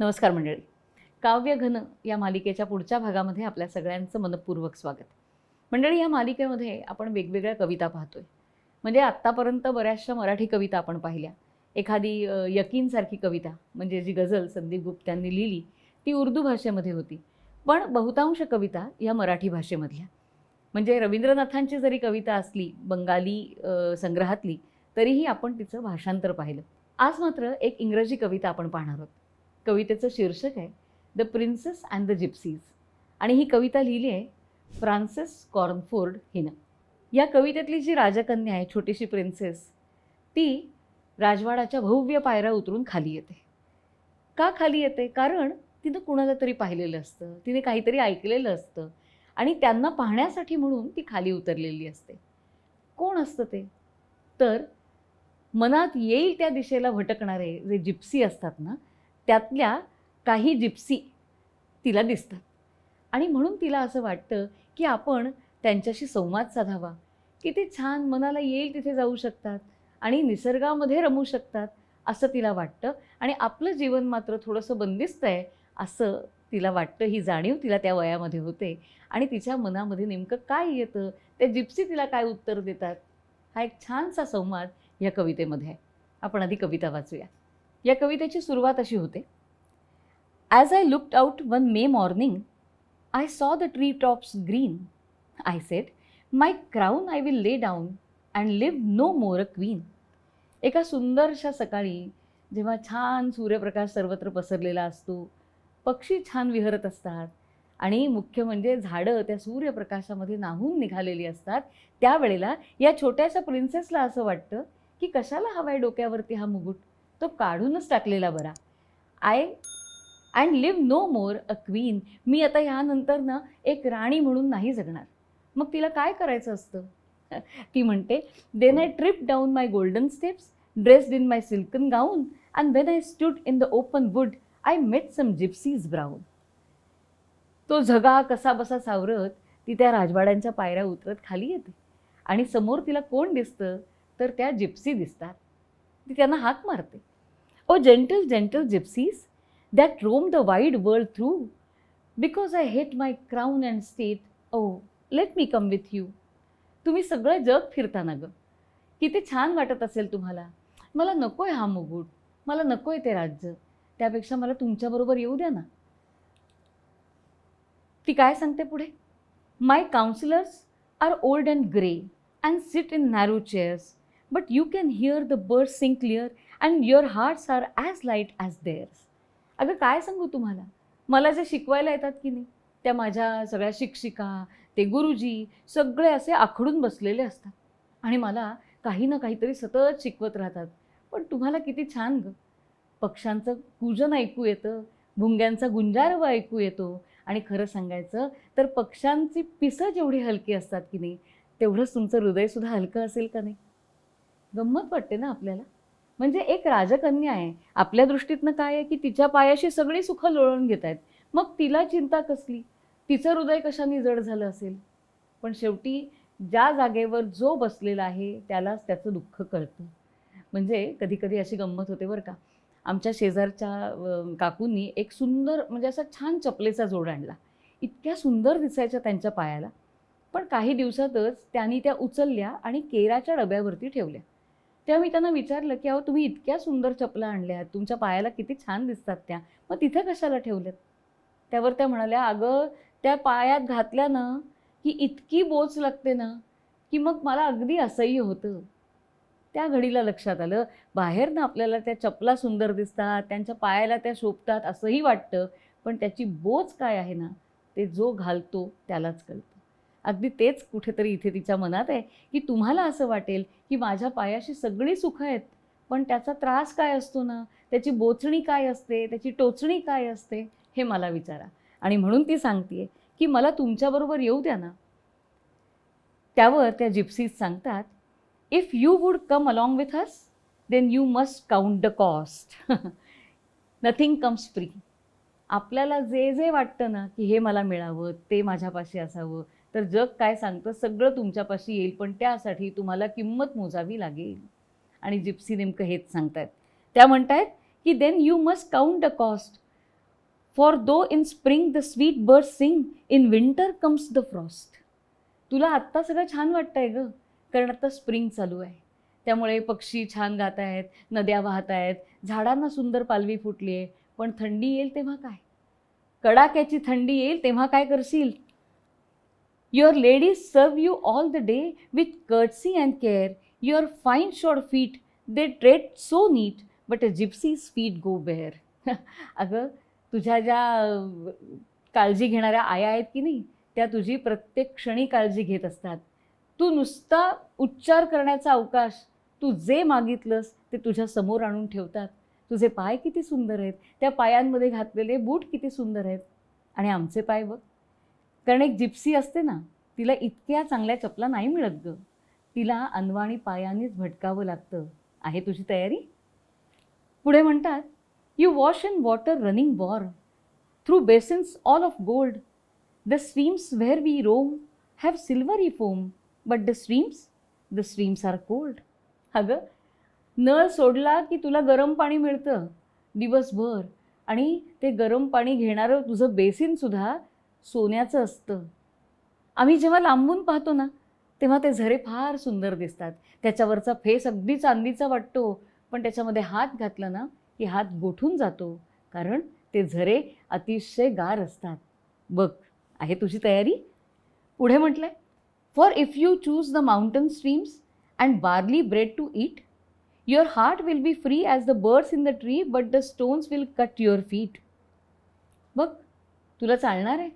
नमस्कार मंडळी. काव्यघन या मालिकेच्या पुढच्या भागामध्ये आपल्या सगळ्यांचं मनपूर्वक स्वागत. मंडळी या मालिकेमध्ये आपण वेगवेगळ्या कविता पाहतोय. म्हणजे आत्तापर्यंत बऱ्याचशा मराठी कविता आपण पाहिल्या. एखादी यकीनसारखी कविता म्हणजे जी गझल संदीप गुप्त्यांनी लिहिली ती उर्दू भाषेमध्ये होती. पण बहुतांश कविता या मराठी भाषेमधल्या. म्हणजे रवींद्रनाथांची जरी कविता असली बंगाली संग्रहातली तरीही आपण तिचं भाषांतर पाहिलं. आज मात्र एक इंग्रजी कविता आपण पाहणार आहोत. कवितेचं शीर्षक आहे the princess and the gypsies. आणि ही कविता लिहिली आहे फ्रान्सिस कॉर्नफोर्ड हिनं. या कवितेतली जी राजकन्या आहे छोटीशी प्रिन्सेस ती राजवाडाच्या भव्य पायऱ्या उतरून खाली येते. का खाली येते? कारण तिनं कुणाला तरी पाहिलेलं असतं तिने काहीतरी ऐकलेलं असतं आणि त्यांना पाहण्यासाठी म्हणून ती खाली उतरलेली असते. कोण असतं ते? तर मनात येईल त्या दिशेला भटकणारे जे जिप्सी असतात ना त्यातल्या काही जिप्सी तिला दिसतात. आणि म्हणून तिला असं वाटतं की आपण त्यांच्याशी संवाद साधावा. किती छान मनाला येईल तिथे जाऊ शकतात आणि निसर्गामध्ये रमू शकतात असं तिला वाटतं. आणि आपलं जीवन मात्र थोडंसं बंदिस्त आहे असं तिला वाटतं. ही जाणीव तिला त्या वयामध्ये होते. आणि तिच्या मनामध्ये नेमकं काय येतं? त्या जिप्सी तिला काय उत्तर देतात? हा एक छानसा संवाद या कवितेमध्ये आहे. आपण आधी कविता वाचूया. या कवितेची सुरुवात अशी होते. As I looked out one May morning I saw the tree tops green I set my crown I will lay down and live no more a queen एका सुंदरशा सकाळी जेव्हा छान सूर्यप्रकाश सर्वत्र पसरलेला असतो पक्षी छान विहरत असतात आणि मुख्य म्हणजे झाडं त्या सूर्यप्रकाशामध्ये नाहून निघालेली असतात त्यावेळेला या छोट्याशा प्रिन्सेसला असं वाटतं की कशाला हवाय डोक्यावरती हा मुकुट? तो काढूनच टाकलेला बरा. I and live no more a queen मी आता ह्यानंतर ना एक राणी म्हणून नाही जगणार. मग तिला काय करायचं असतं? ती म्हणते then I trip down my golden steps dressed in my silken gown and when I stood in the open wood I met some gypsies brown तो झगा कसा बसा सावरत ती त्या राजवाड्यांच्या पायऱ्या उतरत खाली येते. आणि समोर तिला कोण दिसतं? तर त्या जिप्सी दिसतात. ती त्यांना हाक मारते. O gentle gentle gypsies that roam the wide world through because I hate my crown and state O let me come with you तुम्ही सगळं जग फिरता ना गं. किती छान वाटत असेल तुम्हाला. मला नको आहे हा मुगुट. मला नको आहे ते राज्य. त्यापेक्षा मला तुमच्याबरोबर येऊ द्या ना. ती काय सांगते पुढे? My counsellors are old and grey and sit in narrow chairs but you can hear the birds sing clear and your hearts are as light as theirs अगं काय सांगू तुम्हाला? मला जे शिकवायला येतात की नाही त्या माझ्या सगळ्या शिक्षिका ते गुरुजी सगळे असे आखडून बसलेले असतात. आणि मला काही ना काहीतरी सतत शिकवत राहतात. पण तुम्हाला किती छान ग. पक्ष्यांचं पूजन ऐकू येतं भुंग्यांचा गुंजारव ऐकू येतो आणि खरं सांगायचं तर पक्ष्यांची पिसं जेवढी हलकी असतात की नाही तेवढंच तुमचं हृदयसुद्धा हलकं असेल का नाही? गंमत वाटते ना आपल्याला? म्हणजे एक राजकन्या आहे. आपल्या दृष्टीतनं काय आहे की तिच्या पायाशी सगळी सुखं लोळून घेत आहेत. मग तिला चिंता कसली? तिचं हृदय कशाने जड झालं असेल? पण शेवटी ज्या जागेवर जो बसलेला आहे त्यालाच त्याचं दुःख कळतं. म्हणजे कधीकधी अशी गंमत होते बरं का. आमच्या शेजारच्या काकूंनी एक सुंदर म्हणजे असा छान चपलेचा जोड आणला. इतक्या सुंदर दिसायच्या त्यांच्या पायाला. पण काही दिवसातच त्यांनी त्या उचलल्या आणि केराच्या डब्यावरती ठेवल्या. तेव्हा मी त्यांना विचारलं की अहो तुम्ही इतक्या सुंदर चपला आणल्या तुमच्या पायाला किती छान दिसतात त्या. मग तिथे कशाला ठेवल्यात? त्यावर त्या म्हणाल्या अगं त्या पायात घातल्या ना की इतकी बोच लागते ना की मग मला अगदी असह्य होतं. त्या घडीला लक्षात आलं. बाहेर ना आपल्याला त्या चपला सुंदर दिसतात त्यांच्या पायाला त्या शोभतात असंही वाटतं. पण त्याची बोच काय आहे ना ते जो घालतो त्यालाच कळतं. अगदी तेच कुठेतरी इथे तिच्या मनात आहे की तुम्हाला असं वाटेल की माझ्या पायाशी सगळी सुखं आहेत पण त्याचा त्रास काय असतो ना? त्याची बोचणी काय असते? त्याची टोचणी काय असते? हे मला विचारा. आणि म्हणून ती सांगते की मला तुमच्याबरोबर येऊ द्या ना. त्यावर त्या जिप्सीज सांगतात if you would come along with us then you must count the cost nothing comes free आपल्याला जे जे वाटतं ना की हे मला मिळावं ते माझ्यापाशी असावं तर जग काय सांगतं? सगळं तुमच्यापाशी येईल पण त्यासाठी तुम्हाला किंमत मोजावी लागेल. आणि जिप्सी नेमकं हेच सांगतायत. त्या म्हणतायत की then you must count the cost for though in spring the sweet bird sing in winter comes the frost तुला आत्ता सगळं छान वाटतं आहे गं कारण आत्ता स्प्रिंग चालू आहे. त्यामुळे पक्षी छान गात आहेत नद्या वाहत आहेत झाडांना सुंदर पालवी फुटली आहे पण थंडी येईल तेव्हा काय? कडाक्याची थंडी येईल तेव्हा काय करशील? Your ladies serve you all the day with courtesy and care your fine short feet they tread so neat but a gypsies feet go bare अगं तुझ्या ज्या काळजी घेणाऱ्या आया आहेत की नाही त्या तुझी प्रत्येक क्षणी काळजी घेत असतात. तू नुसता उच्चार करण्याचा अवकाश तू जे मागितलंस ते तुझ्या समोर आणून ठेवतात. तुझे पाय किती सुंदर आहेत. त्या पायांमध्ये घातलेले बूट किती सुंदर आहेत. आणि आमचे पाय बघ. कारण एक जिप्सी असते ना तिला इतक्या चांगल्या चपला नाही मिळत ग. तिला अनवाणी पायानेच भटकावं लागतं. आहे तुझी तयारी? पुढे म्हणतात you wash in water running warm through basins all of gold the streams where we roam have silver E foam but the streams the streams are cold अगं नळ सोडला की तुला गरम पाणी मिळतं दिवसभर. आणि ते गरम पाणी घेणारं तुझं बेसिनसुद्धा सोन्याचं असतं. आम्ही जेव्हा लांबून पाहतो ना तेव्हा ते झरे फार सुंदर दिसतात. त्याच्यावरचा फेस अगदी चांदीचा वाटतो पण त्याच्यामध्ये हात घातला ना की हात गोठून जातो. कारण ते झरे अतिशय गार असतात. बघ आहे तुझी तयारी? पुढे म्हटलंय for if you choose the mountain streams and barley bread to eat your heart will be free as the birds in the tree but the stones will cut your feet बघ तुला चालणार आहे?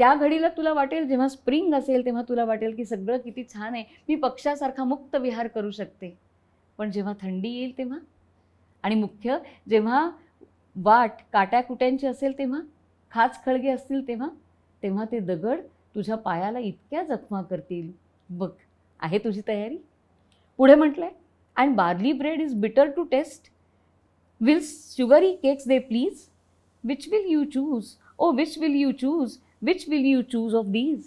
त्या घडीला तुला वाटेल जेव्हा स्प्रिंग असेल तेव्हा तुला वाटेल की सगळं किती छान आहे. मी पक्षासारखा मुक्त विहार करू शकते. पण जेव्हा थंडी येईल तेव्हा? आणि मुख्य जेव्हा वाट काट्याकुट्यांची असेल तेव्हा? खाच खळगे असतील तेव्हा? तेव्हा ते दगड तुझ्या पायाला इतक्या जखमा करतील. बघ आहे तुझी तयारी? पुढे म्हटलं आहे and barley bread is bitter to taste will sugary cakes they please which will you choose O which will you choose which will you choose of these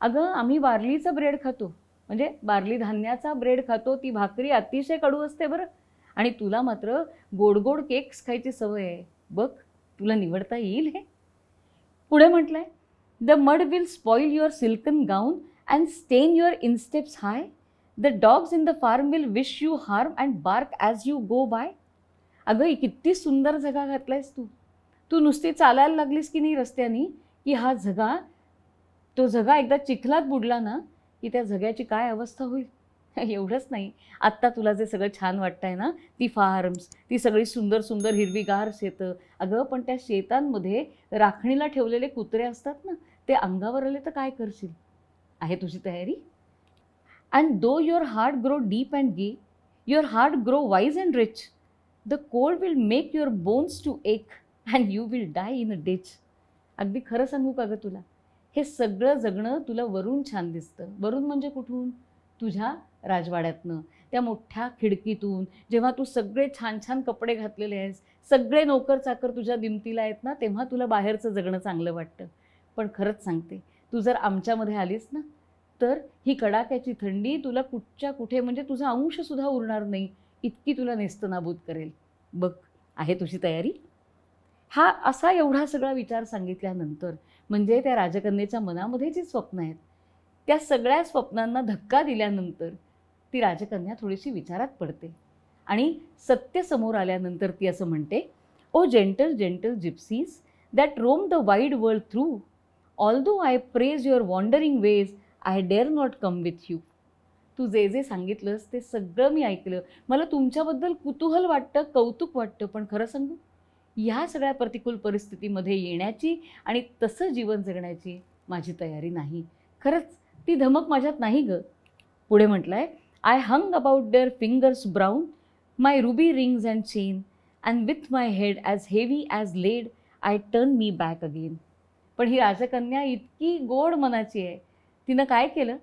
अगं आम्ही बार्लीचं ब्रेड खातो. म्हणजे बार्ली धान्याचा ब्रेड खातो ती भाकरी अतिशय कडू असते बरं. आणि तुला मात्र गोड गोड केक्स खायची सवय आहे. बघ तुला निवडता येईल हे. पुढे म्हटलंय the mud will spoil your silken gown and stain your insteps high the dogs in the farm will wish you harm and bark as you go by अगं किती सुंदर जगा घातलायस तू. तू नुसती चालायला लागलीस की नाही रस्त्यानी? की हा झगा तो झगा एकदा चिखलात बुडला ना की त्या झग्याची काय अवस्था होईल? एवढंच नाही. आत्ता तुला जे सगळं छान वाटतंय ना ती फार्म्स ती सगळी सुंदर सुंदर हिरवीगार शेतं. अगं पण त्या शेतांमध्ये राखणीला ठेवलेले कुत्रे असतात ना ते अंगावर आले तर काय करशील? आहे तुझी तयारी? And though your heart grow deep and gay your heart grow wise and rich the cold will make your bones to ache and you will die in a ditch अगदी खरं सांगू का गं तुला? हे सगळं जगणं तुला वरून छान दिसतं. वरून म्हणजे कुठून? तुझ्या राजवाड्यातनं. त्या मोठ्या खिडकीतून जेव्हा तू सगळे छान छान कपडे घातलेले आहेस सगळे नोकर चाकर तुझ्या दिमतीला आहेत ना तेव्हा तुला बाहेरचं जगणं चांगलं वाटतं. पण खरंच सांगते तू जर आमच्यामध्ये आलीस ना तर ही कडाक्याची थंडी तुला कुठच्या कुठे म्हणजे तुझा अंशसुद्धा उरणार नाही इतकी तुला नेस्तनाबूत करेल. बघ आहे तुझी तयारी? हा असा एवढा सगळा विचार सांगितल्यानंतर म्हणजे त्या राजकन्येच्या मनामध्ये जी स्वप्न आहेत त्या सगळ्या स्वप्नांना धक्का दिल्यानंतर ती राजकन्या थोडीशी विचारात पडते. आणि सत्य समोर आल्यानंतर ती असं म्हणते O gentle gentle gypsies that roam the wide world through although I praise your wandering ways I dare not come with you तू जे जे सांगितलंस ते सगळं मी ऐकलं. मला तुमच्याबद्दल कुतूहल वाटतं कौतुक वाटतं पण खरं सांगू? ह्या सगळ्या प्रतिकूल परिस्थितीमध्ये येण्याची आणि तसं जीवन जगण्याची माझी तयारी नाही. खरंच ती धमक माझ्यात नाही ग. पुढे म्हटलं आहे I hung about their fingers brown my ruby rings and chain and with my head as heavy as lead I turn me back again पण ही राजकन्या इतकी गोड मनाची आहे. तिनं काय केलं?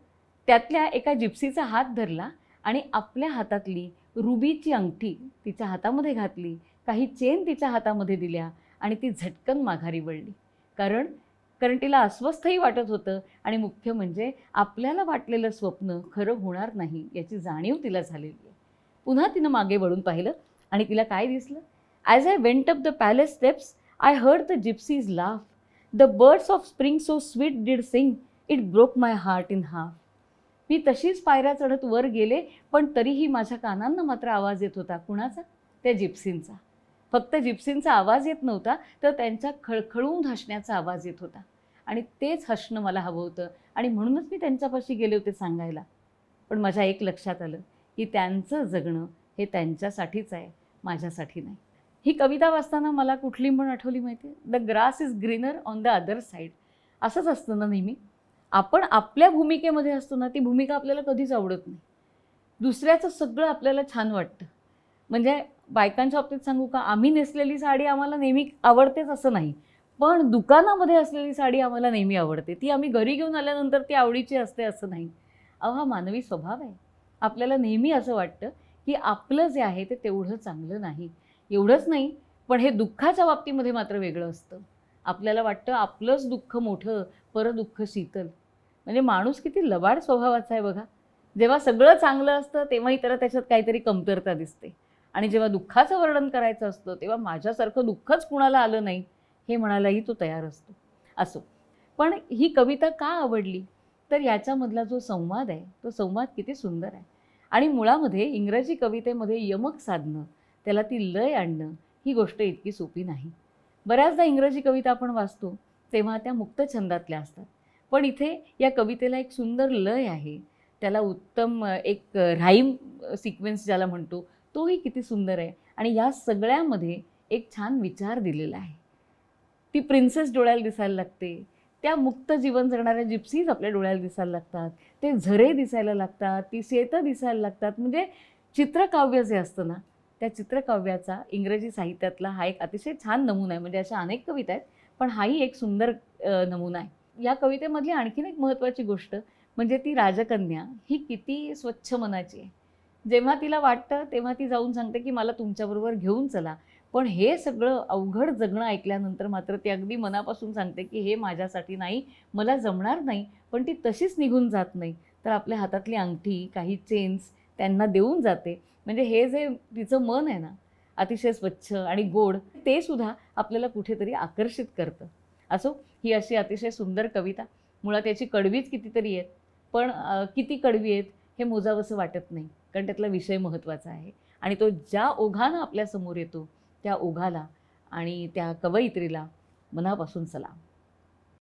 त्यातल्या एका जिप्सीचा हात धरला आणि आपल्या हातातली रुबीची अंगठी तिच्या हातामध्ये घातली. काही चेन तिच्या हातामध्ये दिल्या आणि ती झटकन माघारी वळली. कारण कारण तिला अस्वस्थही वाटत होतं आणि मुख्य म्हणजे आपल्याला वाटलेलं स्वप्न खरं होणार नाही याची जाणीव तिला झालेली आहे. पुन्हा तिनं मागे वळून पाहिलं आणि तिला काय दिसलं? As I went up the palace steps I heard the gypsies laugh the birds of spring so sweet did sing it broke my heart in half मी तशीच पायऱ्या चढत वर गेले पण तरीही माझ्या कानांना मात्र आवाज येत होता. कुणाचा? त्या जिप्सींचा फक्त जिप्सींचा आवाज येत नव्हता तर त्यांच्या खळखळून हसण्याचा आवाज येत होता. आणि तेच हसणं मला हवं होतं. आणि म्हणूनच मी त्यांच्यापाशी गेले होते सांगायला. पण माझ्या एक लक्षात आलं की त्यांचं जगणं हे त्यांच्यासाठीच आहे माझ्यासाठी नाही. ही कविता वाचताना मला कुठली म्हण आठवली माहिती the grass is greener on the other side असंच असतं ना नेहमी. आपण आपल्या भूमिकेमध्ये असतो ना ती भूमिका आपल्याला कधीच आवडत नाही. दुसऱ्याचं सगळं आपल्याला छान वाटतं. म्हणजे बायकांच्या बाबतीत सांगू का आम्ही नेसलेली साडी आम्हाला नेहमी आवडतेच असं नाही. पण दुकानामध्ये असलेली साडी आम्हाला नेहमी आवडते. ती आम्ही घरी घेऊन आल्यानंतर ती आवडीची असते असं नाही. अहो हा मानवी स्वभाव आहे. आपल्याला नेहमी असं वाटतं की आपलं जे आहे ते तेवढं चांगलं नाही. एवढंच नाही पण हे दुःखाच्या बाबतीमध्ये मात्र वेगळं असतं. आपल्याला वाटतं आपलंच दुःख मोठं परं दुःख शीतल. म्हणजे माणूस किती लबाड स्वभावाचा आहे बघा. जेव्हा सगळं चांगलं असतं तेव्हाही त्याला त्याच्यात काहीतरी कमतरता दिसते. आणि जेव्हा दुःखाचं वर्णन करायचं असतं तेव्हा माझ्यासारखं दुःखच कुणाला आलं नाही हे म्हणायलाही तो तयार असतो. असो. पण ही कविता का आवडली? तर याच्यामधला जो संवाद आहे तो संवाद किती सुंदर आहे. आणि मुळामध्ये इंग्रजी कवितेमध्ये यमक साधणं त्याला ती लय आणणं ही गोष्ट इतकी सोपी नाही. बऱ्याचदा इंग्रजी कविता आपण वाचतो तेव्हा त्या मुक्त छंदातल्या असतात. पण इथे या कवितेला एक सुंदर लय आहे. त्याला उत्तम एक राईम सिक्वेन्स ज्याला म्हणतो तोही किती सुंदर आहे. आणि या सगळ्यामध्ये एक छान विचार दिलेला आहे. ती प्रिन्सेस डोळ्याला दिसायला लागते. त्या मुक्त जीवन जगणाऱ्या जिप्सीज आपल्या डोळ्याला दिसायला लागतात. ते झरे दिसायला लागतात. ती शेतं दिसायला लागतात. म्हणजे चित्रकाव्य जे असतं ना त्या चित्रकाव्याचा इंग्रजी साहित्यातला हा एक अतिशय छान नमुना आहे. म्हणजे अशा अनेक कविता आहेत पण हाही एक सुंदर नमुना आहे. या कवितेमधली आणखीन एक महत्त्वाची गोष्ट म्हणजे ती राजकन्या ही किती स्वच्छ मनाची आहे. जेव्हा तिला वाटतं तेव्हा ती जाऊन सांगते की मला तुमच्याबरोबर घेऊन चला. पण हे सगळं अवघड जगणं ऐकल्यानंतर मात्र ती अगदी मनापासून सांगते की हे माझ्यासाठी नाही मला जमणार नाही पण ती तशीच निघून जात नाही. तर आपल्या हातातली अंगठी काही चेन्स त्यांना देऊन जाते. म्हणजे हे जे तिचं मन आहे ना अतिशय स्वच्छ आणि गोड ते सुद्धा आपल्याला कुठेतरी आकर्षित करतं. असो ही अशी अतिशय सुंदर कविता. मुळात याची कडवीच कितीतरी आहेत पण किती कडवी आहेत हे मोजावंसं वाटत नाही. कारण त्यातला विषय महत्त्वाचा आहे. आणि तो ज्या ओघानं आपल्यासमोर येतो त्या ओघाला आणि त्या कवयित्रीला मनापासून सलाम.